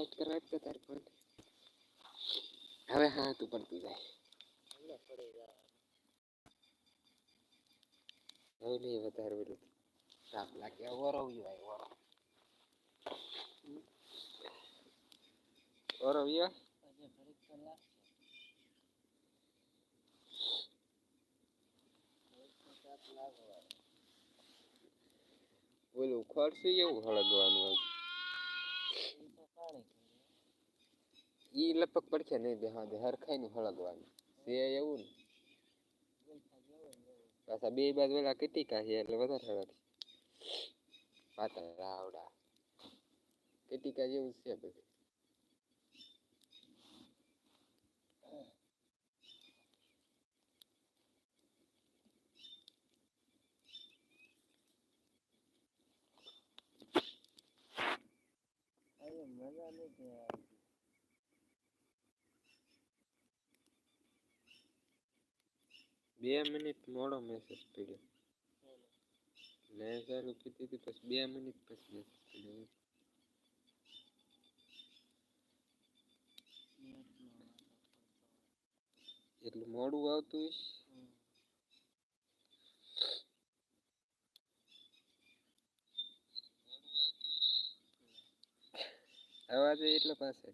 Highlight કરવા આપતો તાર પણ. હવે હા તું પડતી જાય. હવે નહીં વધારે બધું તાપ લાગે. વરો ભાઈ વરો વરો વ્યો? ઓલું ખોરશું એવું હળગવાનું આજ ઈ લપક પડખે નહીં દે હા દે હરખાઈ નું હળગવાનું. તે એવું ને. પાછા બે બાજુ વેલા કીટી કાઢી એટલે વધારે હળગ પાતળ રાવડા કીટીકા જેવું એવું છે બધું. બે મિનિટ મોડો મેસેજ પડ્યો. મેં ચાલુ કીધી હતી પછી બે મિનિટ પછી મેસેજ પડ્યો. એટલું મોડું આવતું હશે? અવાજ એટલો પાસે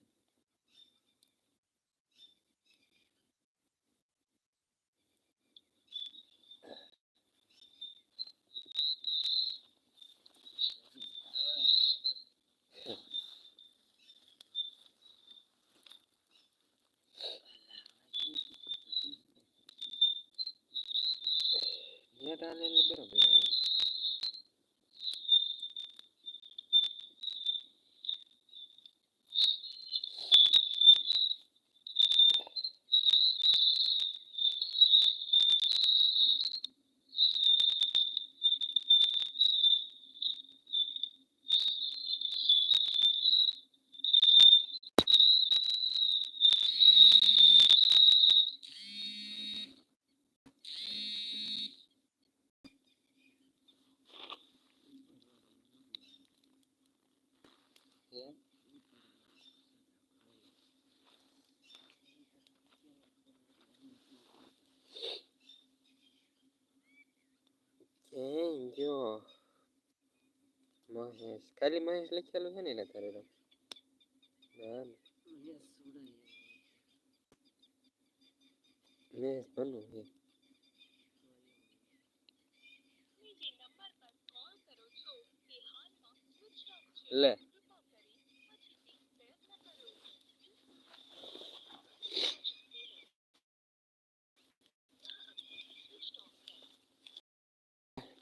નેટ આલે મહેશ ખાલી મહેશ લખેલું છે ને એના તારે તો મહેશ બનવું છે લે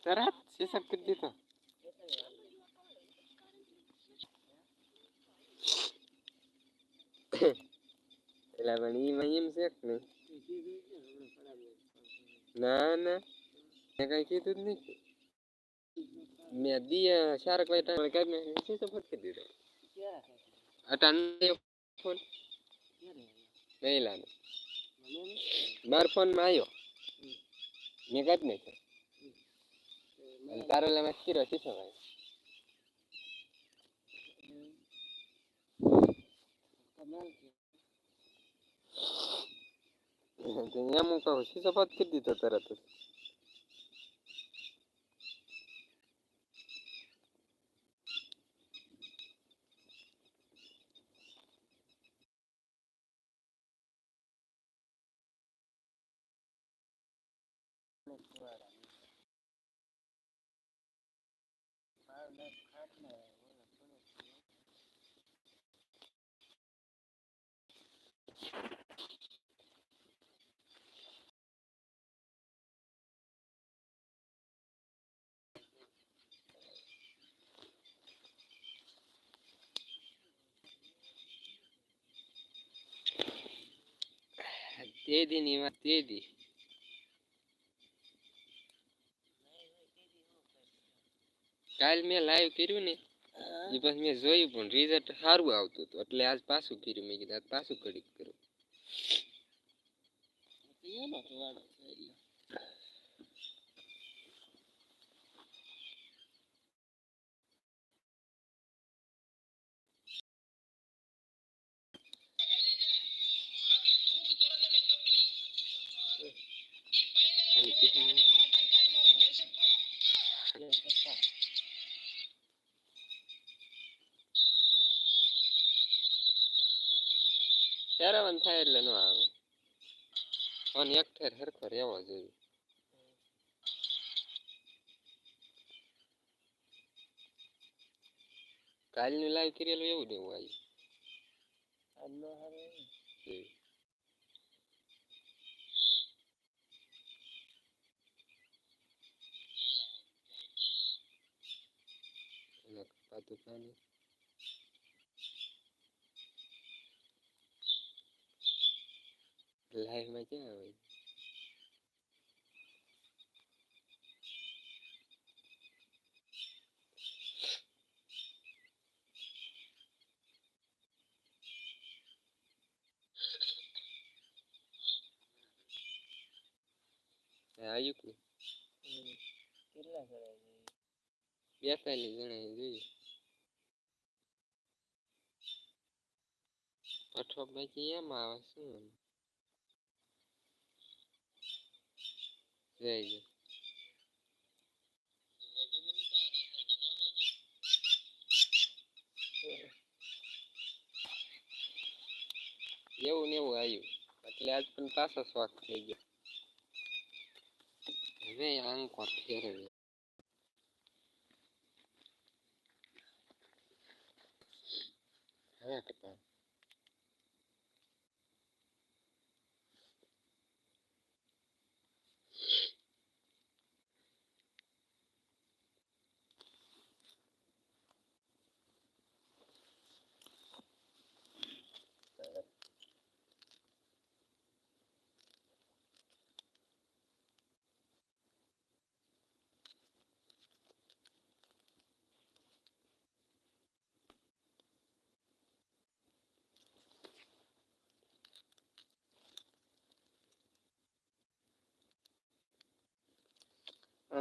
તરત સિસપ કરી દીધો એટલે પણ ઈમાં એમ છે કે નહીં ના ના. મેં કઈ કીધું જ નહીં. મેં દિયા શારક ભાઈ ટાઈમ કાઢી નાખી શું જ કરી દીધો? અટાણ ફોન મહિલાનો માર ફોનમાં આવ્યો મેં કાઢી નાખ્યો અને તારો એટલે મેં કર્યો શીશો ભાઈ. એમ હું કહું શી સફાત કરી દીધો તરત જ Thank દી ની વાત, તેદી. કાલ મેં લાઈવ કર્યું ને એ પછી મેં જોયું પણ રિઝલ્ટ સારું આવતું હતું. એટલે આજ પાછું કર્યું. મેં કીધું પાછું ઘડીક કરું. થાય એટલે ન આવે. ફોન એક ઠેર હરખો રહેવો જોઈએ. કાલનું લાઈવ કરેલું એવું દેવું આવ્યું આજનો હારો છે. એના કપાતું પાણી લાઈવમાં ક્યાં આવે આવ્યું કે હમ. કેટલા કરાય છે બેતાલીસ જણા જોઈએ અઠો બાકી એમાં આવે શું જય જય એવું ને એવું આવ્યું એટલે આજ પણ પાછો શોખ થઈ ગયો હવે આંકોર ફેરવે હવે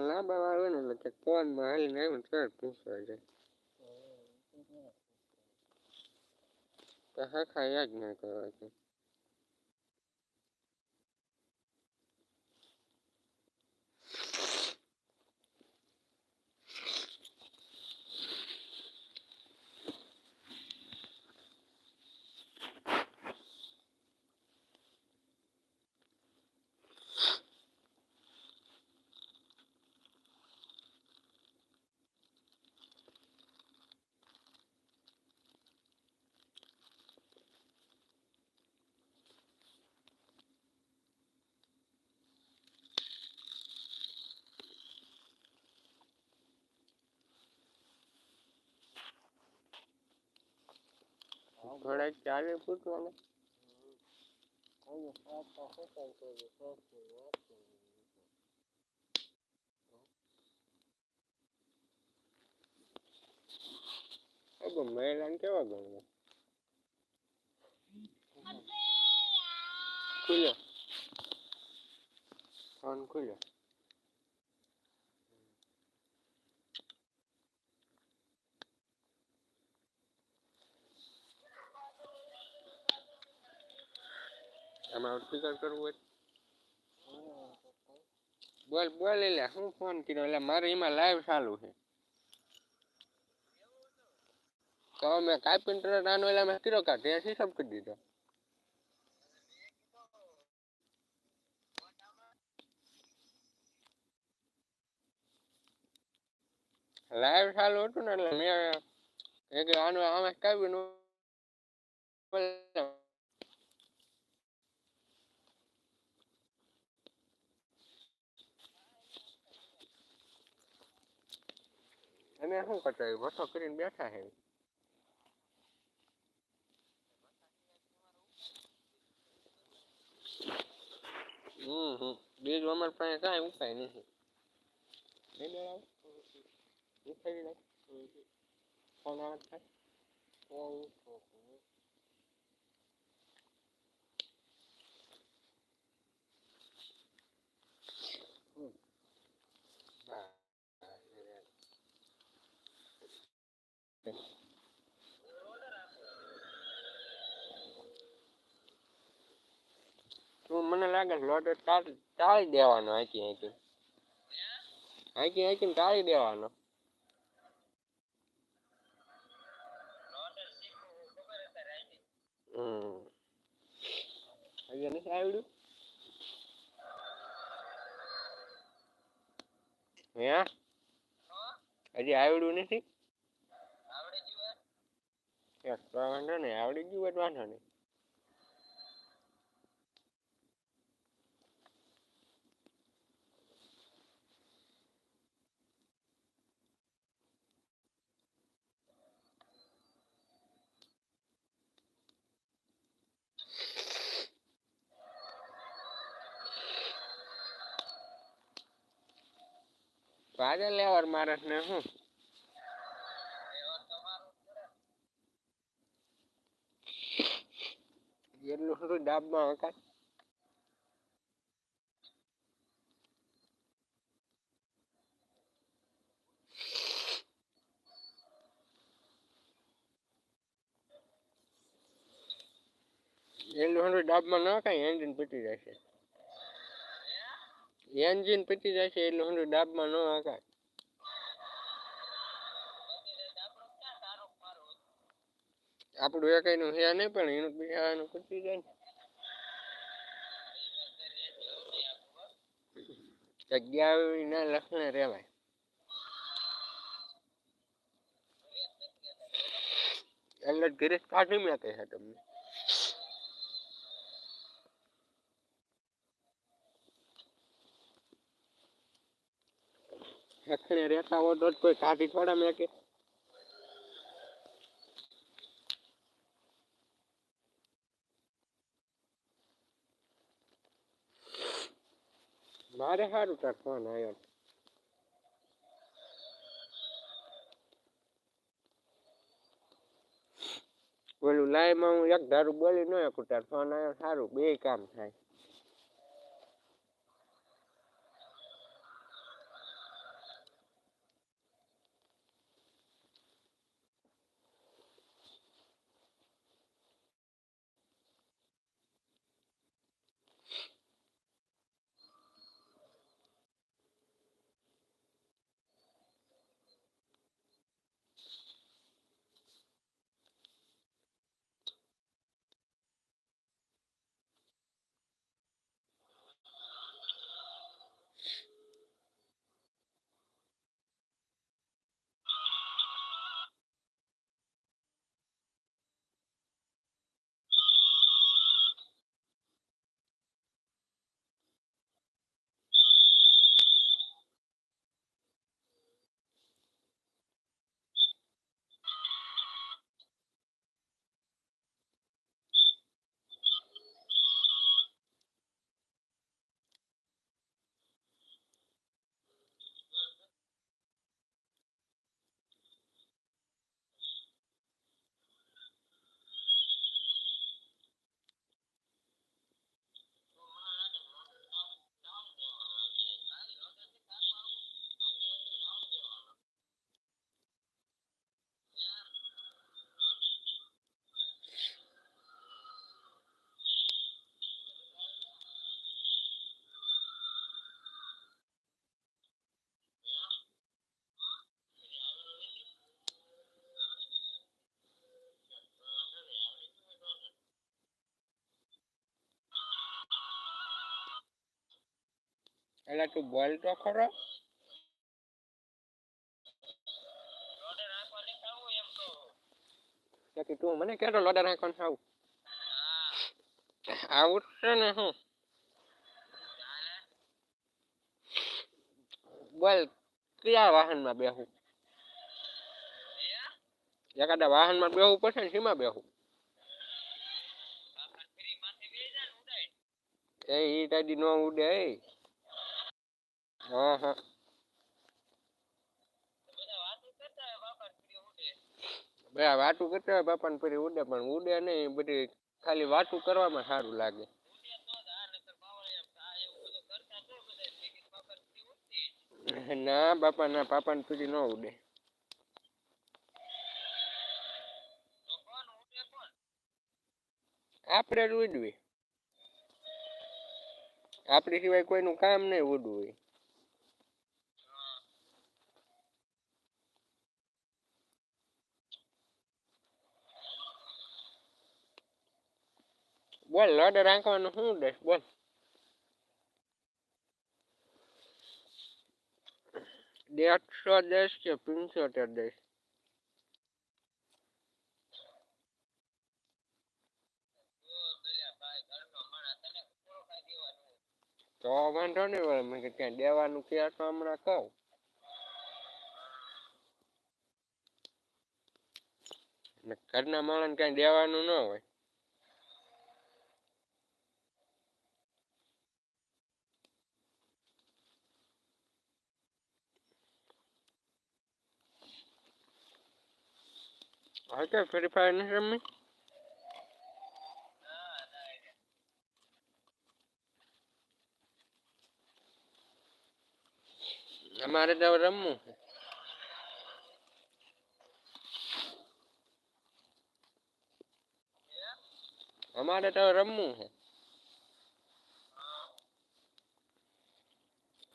લાંબા હોય ને એટલે ફોનમાં હાલીને આવ્યું તરત પૂછવા જાય. તો હરખા યાદ ના કરવા છે ઘોડા ચાલે ફૂટવાના કોઈ સાત તો હોતા કોઈ સાત તો વાત અબો મહિલાને કેવા ગમે ખુલ્યો ફોન ખુલ્યો આમાં સ્પીકર કરવું હોય બોલ બોલ એટલે શું ફોન કર્યો? એટલે મારે એમાં લાઈવ ચાલુ છે. તો મેં કાર્પેન્ટર નાનો એટલે મેં કર્યો કાઢ ત્યાં સિસ્ટમ કરી દીધો. લાઈવ ચાલુ હતું ને એટલે મેં આનો આમાં કાપ્યું અને શું કરતા વસો કરીને બેઠા હે. હમ હમ. બીજું અમારી પાસે કાંઈ ઉપાય નથી. નહીં મેળાવ ઉપાડી નાખ. ફોન આવે થાય કોઈ હા તું લોટો ટાળી દેવાનો હાકી હાકી. હાકી હાકીને ટાળી દેવાનો. હમ. તને નથી આવડ્યું? હે? હજી આવડ્યું નથી? એક વાંધો નહીં આવડી ગયું વાંધો નહીં. પાગલ લેવર માણસ ને શું એટલું શું ડાબમાં હકાય? બધું ડાબમાં ન કાંઈ એન્જિન પીટી જાય છે. એન્જિન પીટી જાય છે એટલું બધું ડાબમાં ન હકાય આપણું એકાઈનું હે નહીં પણ એનું બીજાનું પતી જાય ને જગ્યા ના લખણે રહેવાય એટલે જ ઘરે કાઢી મેં કહે છે તમને લખણે રહેતા હો તો કોઈ કાઢી થોડા મેં કે મારે સારું તાર ફોન આવ્યો ઓલું લાઈમાં હું એક ધારું બોલી ન શકું, તાર ફોન આવ્યો સારું બે કામ થાય. એટલે તું બોલ તો ખરો બાકી તું મને કેતો લોડા નાખવાનું આવું આવું છે ને હું બોલ કયા વાહનમાં બેહું એકાદા વાહનમાં બેહવું પડશે ને શીમાં બેહું એ ઈ નો ઉડે હા હા બધા વાતું કરતા હોય બાપાને ફરી ઉડે પણ ઉડે નહીં બધી ખાલી વાતું કરવામાં સારું લાગે. ના બાપા ના પાપા ને પછી ન ઉડે. આપણે જ ઉડવી આપણી સિવાય કોઈનું કામ નહીં ઉડવું હોય બોલ લડ રાખવાનું શું દઈશ બોલ. દેડસો દઈશ કે પંચોતેર દઈશ તો વાંધો નહીં વળે, મેં ક્યાં દેવાનું કે તો હમણાં કહું. ઘરના માણસ કઈ દેવાનું ન હોય. હવે કે ફ્રી ફાયર નથી રમી અમારે તો રમવું છે. અમારે તો રમવું છે.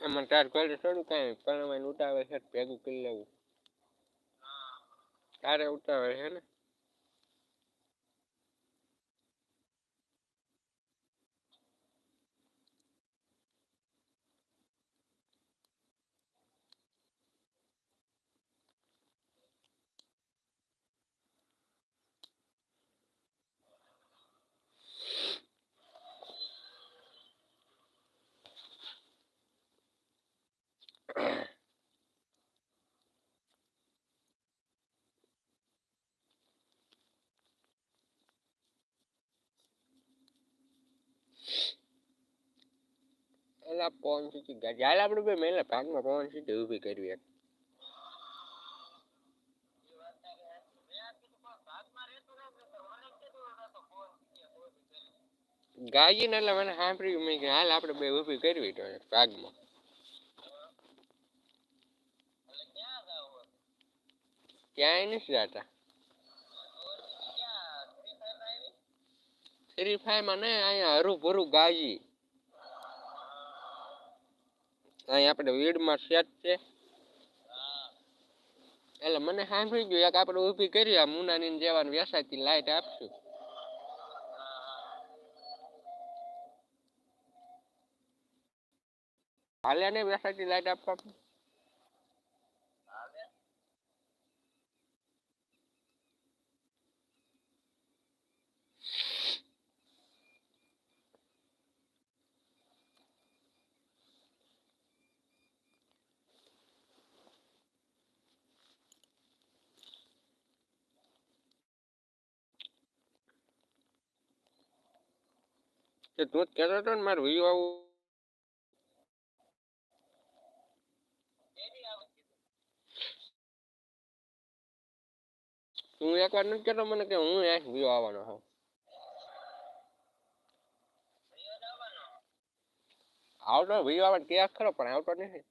એમાં તાર ઘરે થોડું કાંઈ પરણવાની ઉતાવળ છે, ભેગું કરી લેવું. તારે ઉતાવળ છે ને? એલા પવન સીટી ગાડી હાલ આપણે ભાઈ મેલા ભાગમાં પવન સીટી ઊભી કરવી એક. ગાજી એટલે મને સાંભળ્યું, મેં કે હાલ આપણે બે ઊભી કરવી તો ભાગમાં. ક્યાંય નથી જતા. ફ્રી ફાયરમાં ને અહીંયા હરું ભરું ગાજી અહીં આપણે વીડમાં સેટ છે. એટલે મને સાંભળી ગયું, એક આપણે ઊભી કરી, આ મુનાની જેવાની વેસાતી લાઈટ આપશું. હાલે ને વેસાતી લાઈટ આપવા? કે તું જ કહેતો હતો ને મારે વિયો આવું. તું એકવાર નથી કહેતો મને કે હું એક વિયો આવવાનો હોઉં. આવતો વિયો આવે કે ખરો, પણ આવતો નથી.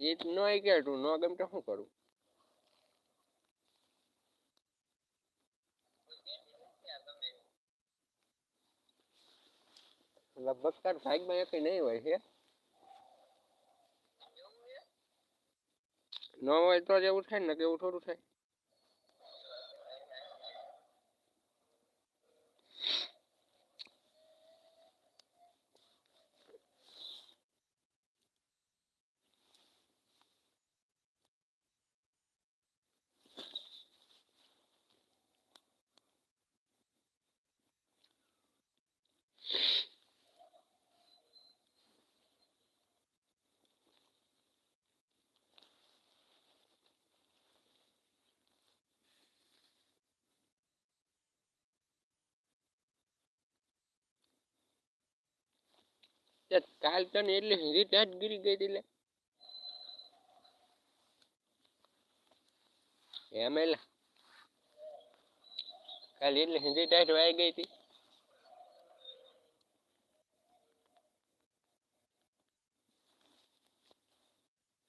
એ નો કે તું ન ગમતો શું કરું. લગભગ તાર ભાગમાં એક નહીં હોય છે. ન હોય તો જ એવું થાય ને કે એવું થોડું થાય. કાલ તને એટલે હિરી જ ગીરી ગઈ હતી એમ એલા. કાલ એટલે હિન્દી ટાઈટ વાઈ ગઈ હતી.